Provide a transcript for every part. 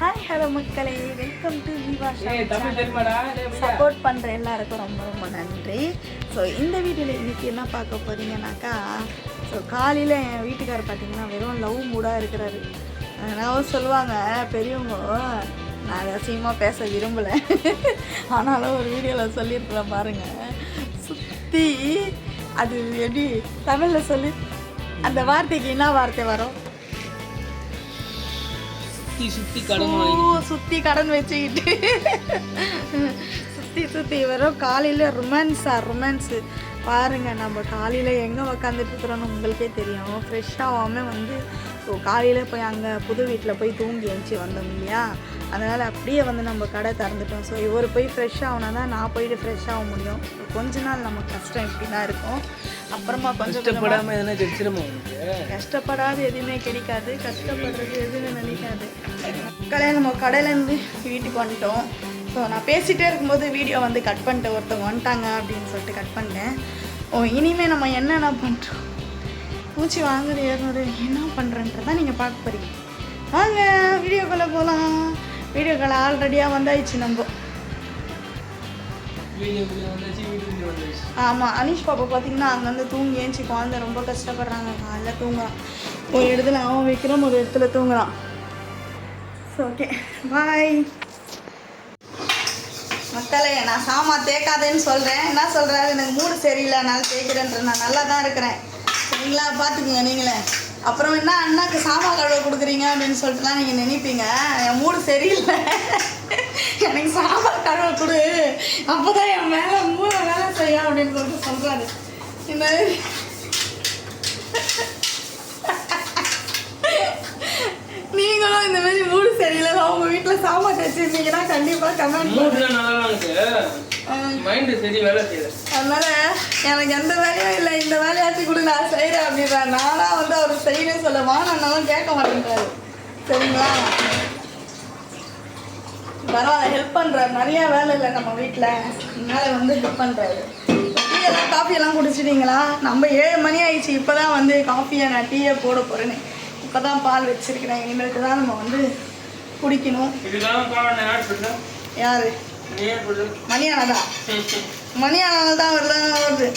Hi hello மக்களே. Welcome to Viva. Support பண்ணுற எல்லாருக்கும் ரொம்ப ரொம்ப நன்றி. ஸோ இந்த வீடியோவில் இன்றைக்கி என்ன பார்க்க போகிறீங்கன்னாக்கா ஸோ காலையில் என் வீட்டுக்காரர் பார்த்தீங்கன்னா வெறும் லவ் மூடாக இருக்கிறாரு. அதனால சொல்லுவாங்க பெரியவங்க நான் ரகசியமாக பேச விரும்பலை. ஆனாலும் ஒரு வீடியோவில் சொல்லியிருக்கிறேன் பாருங்கள் சுற்றி அது எப்படி தமிழில் சொல்லி அந்த வார்த்தைக்கு என்ன வார்த்தை வரும்? சுத்தி சுத்தி கடன் வாங்கி சுத்தி கடன் வச்சுக்கிட்டு. சுத்தி சுத்தி வெறும் காலையில ரொமான்ஸா ரொமான்ஸு பாருங்க நம்ம காலையில எங்க உக்காந்துட்டு இருக்கிறோன்னு உங்களுக்கே தெரியும். ஃப்ரெஷ்ஷாகாம வந்து ஸோ காலையில் போய் அங்கே புது வீட்டில் போய் தூங்கி எழுந்துச்சி வந்தோம் இல்லையா? அதனால் அப்படியே வந்து நம்ம கடை திறந்துட்டோம். ஸோ இவர் போய் ஃப்ரெஷ் ஆகுனா தான் நான் போயிட்டு ஃப்ரெஷ் ஆக முடியும். கொஞ்ச நாள் நமக்கு கஷ்டம் இப்படி தான் இருக்கும். அப்புறமா கொஞ்சம் கொஞ்சமா- கஷ்டப்படாம எதனா கிடைச்சிருமா கஷ்டப்படாது எதுவுமே கிடைக்காது. கஷ்டப்படுறது எதுவுமே நினைக்காது. மக்களே நம்ம கடையிலேருந்து வீட்டுக்கு வந்துட்டோம். ஸோ நான் பேசிகிட்டே இருக்கும்போது வீடியோ வந்து கட் பண்ணிட்டேன் ஒருத்தவங்க வந்துட்டாங்க அப்படின்னு சொல்லிட்டு கட் பண்ணிட்டேன். ஓ இனிமேல் நம்ம என்னென்ன பண்ணுறோம் மூச்சு வாங்குது ஏறுனது என்ன பண்ணுறன்றதான் நீங்கள் பார்க்க போகிறீங்க வாங்க வீடியோக்குள்ளே போகலாம் வீடியோக்குள்ளே ஆல்ரெடியாக வந்தாயிடுச்சு நம்ம. ஆமாம் அனீஷ் பாப்பா பார்த்தீங்கன்னா அங்கே வந்து தூங்கி ஏஞ்சி குழந்தை ரொம்ப கஷ்டப்படுறாங்க. காலைல தூங்குறான் ஒரு இடத்துல அவன் வைக்கிறான் ஒரு இடத்துல தூங்குறான். ஓகே பாய் மக்களே நான் சாமா தேக்காதேன்னு சொல்கிறேன் என்ன சொல்கிறாரு எனக்கு மூடு சரியில்லை நான் தேய்க்கிறேன்ற நான் நல்லா தான் இருக்கிறேன். நீங்களா பார்த்துக்குங்க நீங்களே. அப்புறம் என்ன அண்ணாக்கு சாமா கழுவ கொடுக்குறீங்க அப்படின்னு சொல்லிட்டுலாம் நீங்கள் நினைப்பீங்க? என் மூடு சரியில்லை. எனக்கு சாம்பார் கழுவ கொடு. அப்போ தான் என் மேலே மூணு வேலை செய்யும் அப்படின்னு சொல்லிட்டு சொல்கிறாரு இந்த நீங்களும் இந்த மாதிரி மூடு சரியில்லை சாமான் வச்சுருந்தீங்கன்னா கண்டிப்பாக கமெண்ட் மூட்ல நல்லா இருக்கு மைண்ட் சரி வேலை செய்யல அதனால எனக்கு எந்த வேலையும் இல்லை. இந்த வேலையாச்சும் கூட நான் செய்கிறேன் அப்படின்றார். நானா வந்து அவர் செய்யணும்னு சொல்ல வானாலும் கேட்க மாட்டேன்றாரு. சரிங்களா? பரவாயில்ல ஹெல்ப் பண்ணுறாரு நிறைய வேலை இல்லை நம்ம வீட்டில் அதனால வந்து ஹெல்ப் பண்ணுறாரு டீ எல்லாம் காஃபி எல்லாம் குடிச்சிட்டீங்களா? நம்ம ஏழு மணி ஆயிடுச்சு. இப்போ தான் வந்து காஃபியை நான் டீயை போட போகிறேன்னு இப்போ தான் பால் வச்சிருக்கிறேன். இனிமேலுக்கு தான் நம்ம வந்து குடிக்கணும். யார் சொல்ல யார்? நீ ஏன் சொல்லு மணி ஆனதா மணி ஆனது தான் வருது வருது.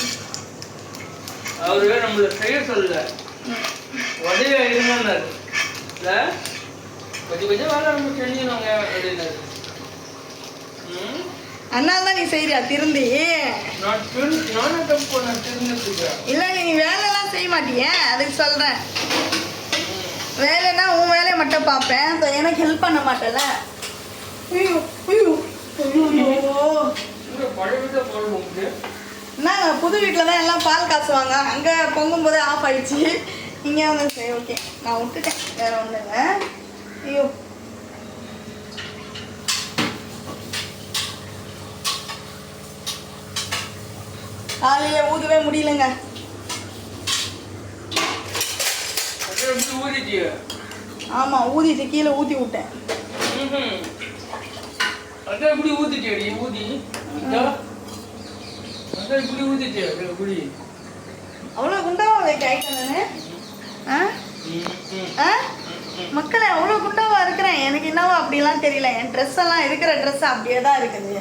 அவரு நம்மள செய்ய சொல்லல. உதவியா இருந்தாரு கொஞ்சம் கொஞ்சம் வேலை நம்ம செஞ்சிருவாங்க அப்படின்னாரு. அதனால தான் நீ செய்றியா? திருந்தி. இல்லை நீ வேலைலாம் செய்ய மாட்டியே அதுக்கு சொல்கிறேன் வேலைன்னா உன் வேலையை மட்டும் பார்ப்பேன். இப்போ எனக்கு ஹெல்ப் பண்ண மாட்டேல ஐயோ ஐயோ என்னங்க புது வீட்டில் தான் எல்லாம் பால் காசுவாங்க அங்கே பொங்கும்போதே ஆஃப் ஆயிடுச்சு. இங்கே வந்து சரி ஓகே நான் விட்டுட்டேன். வேற ஒன்றும் இல்லை. ஐயோ. காலையில் ஊதவே முடியலங்க. எப்படி ஊதிட்டிய ஆமாம் ஊதிட்டு கீழே ஊற்றி விட்டேன். அதான் இப்படி ஊத்திட்டியடி ஊதி. அதான் இப்படி ஊத்திட்டிய இப்படி. அவ்வளோ குண்டாவா வைக்க ஐட்டனு ஆ? ம், ம், ஆ? ம். மக்களே அவ்வளோ குண்டாவா இருக்கிறேன். எனக்கு என்னவோ அப்படிலாம் தெரியல. என் ட்ரெஸ் எல்லாம் இருக்கிற ட்ரெஸ் அப்படியே தான் இருக்குது.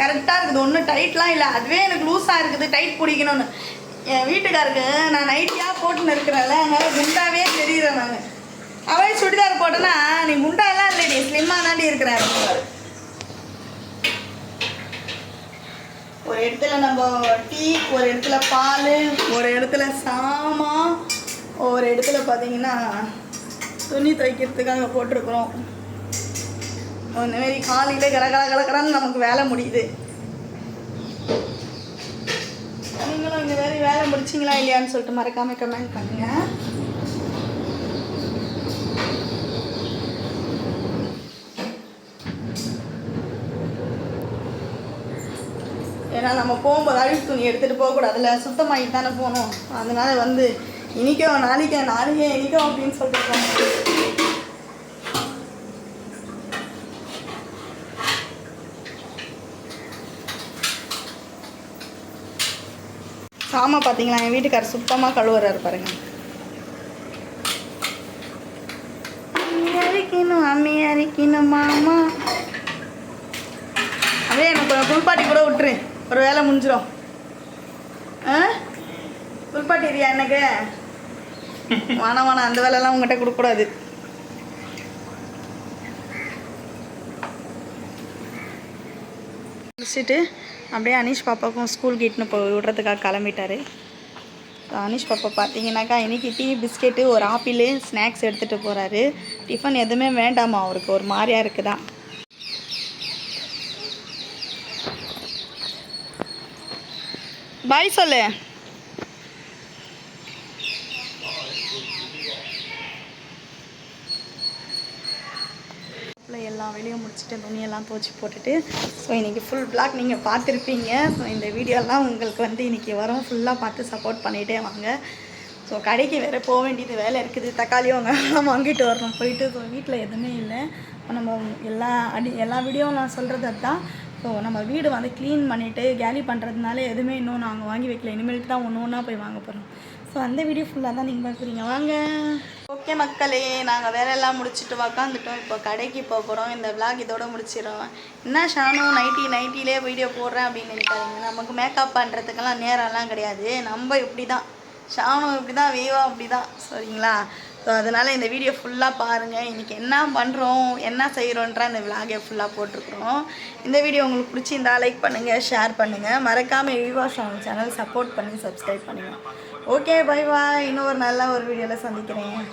கரெக்டாக இருக்குது. ஒன்றும் டைட்லாம் இல்லை. அதுவே எனக்கு லூஸாக இருக்குது. டைட் பிடிக்கணும்னு. என் வீட்டுக்காருக்கு நான் நைட்டியாக போட்டுன்னு இருக்கிறேன்ல. அதனால குண்டாவே தெரியுறேன் அவளே சுடிதார் போட்டேன்னா நீ குண்டாலாம் இல்லடி ஸ்லிம்மாக தாண்டி இருக்கிறேன் ஒரு இடத்துல நம்ம டீ ஒரு இடத்துல பால் ஒரு இடத்துல சாமான் ஒரு இடத்துல பார்த்தீங்கன்னா துணி துவைக்கிறதுக்காக போட்டிருக்கிறோம். அந்த மாரி காலையில் கலகல கர நமக்கு வேலை முடியுது. நீங்களும் இந்த மாதிரி வேலை முடிச்சிங்களா இல்லையான்னு சொல்லிட்டு மறக்காமல் கமெண்ட் பண்ணுங்கள் ஏன்னா நம்ம போகும்போது அழுக்கு துணி எடுத்துகிட்டு போகக்கூடாதுல்ல சுத்தமாகிட்டு தானே போகணும். அதனால வந்து இனிக்கோ நாளைக்கு நாளைக்கே இனிக்கோ அப்படின்னு சொல்லிட்டு போனோம் சாமா பார்த்தீங்களா என் வீட்டுக்காரர் சுத்தமாக கழுவுறாரு பாருங்க. மாமி அரைக்கணும் மாமா. அப்படியே எனக்கு குளிப்பாட்டி கூட விட்டுரு. ஒரு வேலை முடிஞ்சிடும் ஆ? குளிப்பாட்டிடுறியா எனக்கு? வேணாம் வேணாம் அந்த வேலைலாம் உங்கள்கிட்ட கொடுக்கக்கூடாது. முடிச்சுட்டு அப்படியே அனீஷ் பாப்பாவுக்கும் ஸ்கூல் கிட்னு போய் விடுறதுக்காக கிளம்பிட்டாரு. அனீஷ் பாப்பா பார்த்தீங்கன்னாக்கா இன்னைக்கு டீ பிஸ்கெட்டு ஒரு ஆப்பிள் ஸ்நாக்ஸ் எடுத்துகிட்டு போகிறாரு டிஃபன் எதுவுமே வேண்டாமா அவருக்கு ஒரு மாதிரியா இருக்குதா பாய் சொல்லு. எல்லா வேலையும் முடிச்சுட்டு துணியெல்லாம் துவச்சி போட்டுட்டு ஸோ இன்றைக்கி ஃபுல் பிளாக் நீங்கள் பார்த்துருப்பீங்க. ஸோ இந்த வீடியோலாம் உங்களுக்கு வந்து இன்றைக்கி வரும். ஃபுல்லாக பார்த்து சப்போர்ட் பண்ணிகிட்டே வாங்க. ஸோ கடைக்கு வேறு போக வேண்டியது வேலை இருக்குது. தக்காளியும் வெங்காயம் வாங்கிட்டு வரணும் போயிட்டு. ஸோ வீட்டில் எதுவுமே இல்லை. நம்ம எல்லா அடி எல்லா வீடியோவும் நான் சொல்கிறது அதுதான். ஸோ நம்ம வீடு வந்து க்ளீன் பண்ணிவிட்டு கேலி பண்ணுறதுனால எதுவுமே இன்னும் நாங்கள் வாங்கி வைக்கல. இனிமேல்ட்டு தான் ஒன்று ஒன்றா போய் வாங்க போகிறோம் ஸோ அந்த வீடியோ ஃபுல்லாக தான் நீங்கள் பார்க்குறீங்க வாங்க. ஓகே மக்களே நாங்கள் வேலையெல்லாம் முடிச்சுட்டு உக்காந்துட்டோம். இப்போ கடைக்கு போக போகிறோம் இந்த விளாக் இதோட முடிச்சிடும் என்ன ஷானும் நைட்டி நைட்டிலே வீடியோ போடுறேன் அப்படின்னு நினைக்காதீங்க. நமக்கு மேக்கப் பண்ணுறதுக்கெல்லாம் நேரம்லாம் கிடையாது. நம்ம இப்படி தான் ஷானும் இப்படி தான் வீவா அப்படி தான் சரிங்களா? ஸோ அதனால் இந்த வீடியோ ஃபுல்லாக பாருங்கள் இன்றைக்கி என்ன பண்ணுறோம் என்ன செய்கிறோன்ற இந்த விலாகை ஃபுல்லாக போட்டிருக்கிறோம். இந்த வீடியோ உங்களுக்கு பிடிச்சிருந்தா லைக் பண்ணுங்கள் ஷேர் பண்ணுங்கள் மறக்காமல் விவா சாங் சேனல் சப்போர்ட் பண்ணி சப்ஸ்கிரைப் பண்ணுங்கள் ஓகே பை பாய் ஒரு நல்ல ஒரு வீடியோவில் சந்திக்கிறேன்.